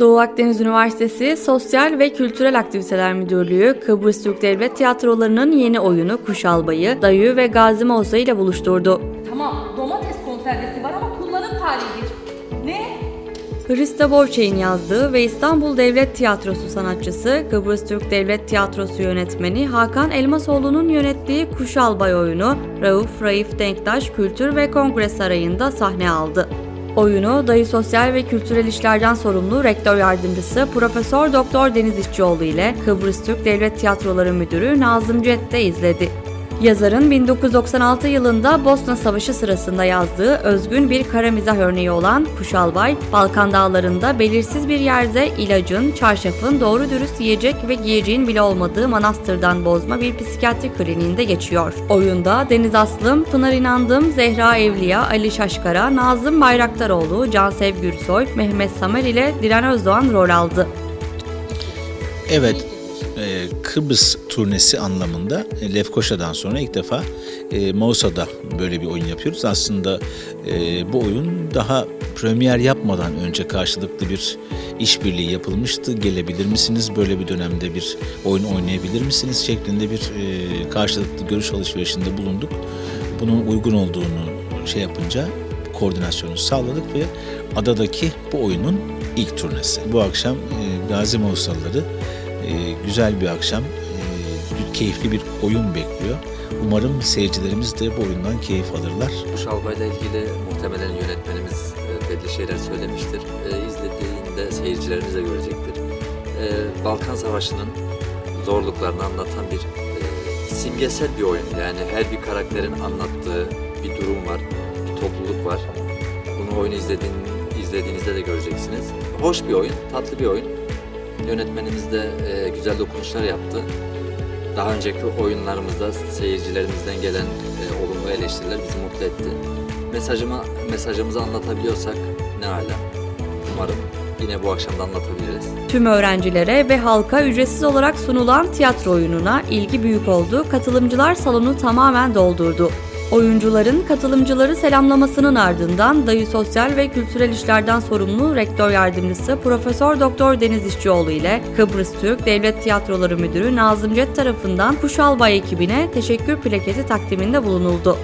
Doğu Akdeniz Üniversitesi Sosyal ve Kültürel Aktiviteler Müdürlüğü, Kıbrıs Türk Devlet Tiyatroları'nın yeni oyunu Kuş Albayı, Dayı ve Gazi Mausa ile buluşturdu. Tamam domates konservesi var ama kullanım tarihidir. Ne? Hrista Borçay'ın yazdığı ve İstanbul Devlet Tiyatrosu sanatçısı, Kıbrıs Türk Devlet Tiyatrosu yönetmeni Hakan Elmasoğlu'nun yönettiği Kuş Albay oyunu, Rauf Raif Denktaş Kültür ve Kongre Sarayı'nda sahne aldı. Oyunu Dayı Sosyal ve Kültürel İşlerden sorumlu Rektör Yardımcısı Profesör Doktor Deniz İşçioğlu ile Kıbrıs Türk Devlet Tiyatroları Müdürü Nazım Cette izledi. Yazarın 1996 yılında Bosna Savaşı sırasında yazdığı özgün bir kara mizah örneği olan Kuşalbay, Balkan dağlarında belirsiz bir yerde ilacın, çarşafın doğru dürüst yiyecek ve giyeceğin bile olmadığı manastırdan bozma bir psikiyatri kliniğinde geçiyor. Oyunda Deniz Aslım, Pınar İnandım, Zehra Evliya, Ali Şaşkara, Nazım Bayraktaroğlu, Cansev Gürsoy, Mehmet Samer ile Dilan Özdoğan rol aldı. Evet, e, Kıbrıs turnesi anlamında e, Lefkoşa'dan sonra ilk defa e, Mausa'da böyle bir oyun yapıyoruz. Aslında e, bu oyun daha premier yapmadan önce karşılıklı bir işbirliği yapılmıştı. Gelebilir misiniz? Böyle bir dönemde bir oyun oynayabilir misiniz? şeklinde bir e, karşılıklı görüş alışverişinde bulunduk. Bunun uygun olduğunu şey yapınca koordinasyonu sağladık ve adadaki bu oyunun ilk turnesi. Bu akşam e, Gazi Mausalıları güzel bir akşam, e, keyifli bir oyun bekliyor. Umarım seyircilerimiz de bu oyundan keyif alırlar. Kuş Albay'la ilgili muhtemelen yönetmenimiz e, belli şeyler söylemiştir. E, izlediğinde seyircilerimiz de görecektir. E, Balkan Savaşı'nın zorluklarını anlatan bir simgesel bir oyun. Yani her bir karakterin anlattığı bir durum var, bir topluluk var. Bunu oyunu izlediğin, izlediğinizde de göreceksiniz. Hoş bir oyun, tatlı bir oyun. Yönetmenimiz de e, güzel dokunuşlar yaptı. Daha önceki oyunlarımızda seyircilerimizden gelen e, olumlu eleştiriler bizi mutlu etti. Mesajımı, mesajımızı anlatabiliyorsak ne ala. Umarım yine bu akşam da anlatabiliriz. Tüm öğrencilere ve halka ücretsiz olarak sunulan tiyatro oyununa ilgi büyük oldu. Katılımcılar salonu tamamen doldurdu. Oyuncuların katılımcıları selamlamasının ardından Dayı Sosyal ve Kültürel İşlerden sorumlu Rektör Yardımcısı Profesör Doktor Deniz İşçioğlu ile Kıbrıs Türk Devlet Tiyatroları Müdürü Nazım Cet tarafından Kuşalbay ekibine teşekkür plaketi takdiminde bulunuldu.